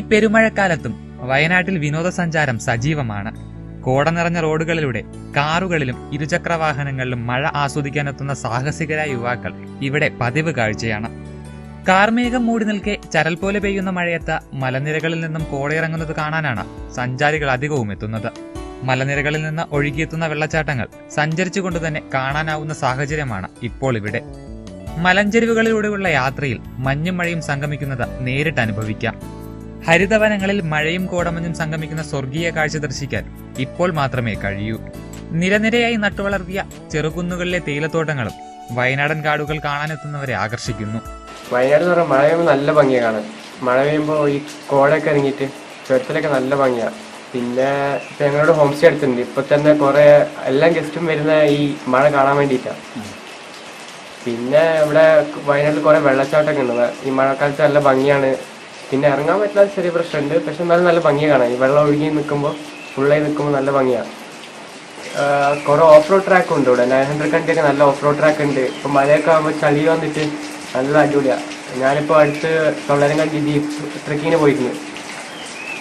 പെരുമഴക്കാലത്തും വയനാട്ടിൽ വിനോദസഞ്ചാരം സജീവമാണ്. കോട നിറഞ്ഞ റോഡുകളിലൂടെ കാറുകളിലും ഇരുചക്ര വാഹനങ്ങളിലും മഴ ആസ്വദിക്കാനെത്തുന്ന സാഹസികരായ യുവാക്കൾ ഇവിടെ പതിവ് കാഴ്ചയാണ്. കാർമേഘം മൂടി നിൽക്കെ ചരൽ പോലെ പെയ്യുന്ന മഴയത്ത് മലനിരകളിൽ നിന്നും കോടയിറങ്ങുന്നത് കാണാനാണ് സഞ്ചാരികൾ അധികവും എത്തുന്നത്. മലനിരകളിൽ നിന്ന് ഒഴുകിയെത്തുന്ന വെള്ളച്ചാട്ടങ്ങൾ സഞ്ചരിച്ചുകൊണ്ട് തന്നെ കാണാനാവുന്ന സാഹചര്യമാണ് ഇപ്പോൾ ഇവിടെ. മലഞ്ചെരുവുകളിലൂടെയുള്ള യാത്രയിൽ മഞ്ഞും മഴയും സംഗമിക്കുന്നത് നേരിട്ട് അനുഭവിക്കാം. ഹരിതവനങ്ങളിൽ മഴയും കോടമഞ്ഞും സംഗമിക്കുന്ന സ്വർഗീയ കാഴ്ച ദർശിക്കാൻ ഇപ്പോൾ മാത്രമേ കഴിയൂ. നിരനിരയായി നട്ടുവളർത്തിയ ചെറുകുന്നുകളിലെ തേയിലത്തോട്ടങ്ങളും വയനാടൻ കാടുകൾ കാണാനെത്തുന്നവരെ ആകർഷിക്കുന്നു. വയനാട് എന്ന് പറയുമ്പോൾ മഴ പെയ്യുമ്പോൾ നല്ല ഭംഗിയാണ് കാണാൻ. മഴ പെയ്യുമ്പോൾ ഈ കോടയൊക്കെ ഇറങ്ങിയിട്ട് ചുരത്തിലൊക്കെ നല്ല ഭംഗിയാണ് പിന്നെ ഇപ്പം ഞങ്ങളോട് ഹോം സ്റ്റേ എടുത്തിട്ടുണ്ട്. ഇപ്പൊ തന്നെ കുറെ എല്ലാ ഗസ്റ്റും വരുന്ന ഈ മഴ കാണാൻ വേണ്ടിയിട്ടാണ് പിന്നെ ഇവിടെ വയനാട്ടിൽ കുറേ വെള്ളച്ചാട്ടമൊക്കെ ഉണ്ട്. ഈ മഴക്കാലത്ത് നല്ല ഭംഗിയാണ്. പിന്നെ ഇറങ്ങാൻ പറ്റാത്ത ചെറിയ പ്രശ്നമുണ്ട്. പക്ഷെ നല്ല നല്ല ഭംഗിയാണ് കാണാൻ. ഈ വെള്ളം ഒഴുകി നിൽക്കുമ്പോൾ ഫുള്ളായി നിൽക്കുമ്പോൾ നല്ല ഭംഗിയാണ് കുറേ ഓഫ് റോഡ് ട്രാക്ക് ഉണ്ട് ഇവിടെ. നയൻ ഹൺഡ്രഡ് കണ്ടിയൊക്കെ നല്ല ഓഫ് റോഡ് ട്രാക്ക് ഉണ്ട്. ഇപ്പം മഴയൊക്കെ ആകുമ്പോൾ ചളി വന്നിട്ട് നല്ല അടിപൊളിയാണ് ഞാനിപ്പോൾ അടുത്ത് തൊള്ളരം കണ്ടി ജീപ്പ് ട്രക്കിങ്ങിന് പോയിരുന്നു.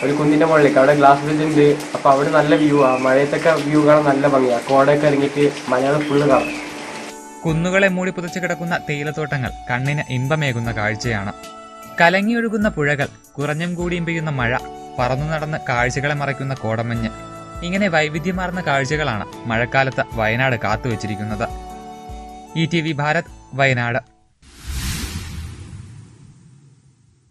ഒരു കുന്നിന്റെ മുകളിലേക്ക്. അവിടെ ഗ്ലാസ് ബ്രിഡ്ജ് ഉണ്ട്. അപ്പോൾ അവിടെ നല്ല വ്യൂ ആ. മഴയത്തൊക്കെ വ്യൂ കാണാൻ നല്ല ഭംഗിയാണ് കോടയൊക്കെ ഇറങ്ങിയിട്ട് മലയാളം ഫുള്ള് കാണും. കുന്നുകളെ മൂടി പുതച്ചു കിടക്കുന്ന തേയിലത്തോട്ടങ്ങൾ കണ്ണിന് ഇമ്പമേകുന്ന കാഴ്ചയാണ്. കലങ്ങിയൊഴുകുന്ന പുഴകൾ കുറഞ്ഞും കൂടിയും പെയ്യുന്ന മഴ പറന്നു നടന്ന് കാഴ്ചകളെ മറയ്ക്കുന്ന കോടമഞ്ഞ്. ഇങ്ങനെ വൈവിധ്യമാർന്ന കാഴ്ചകളാണ് മഴക്കാലത്ത് Wayanad കാത്തുവച്ചിരിക്കുന്നത്. E T V Bharat Wayanad.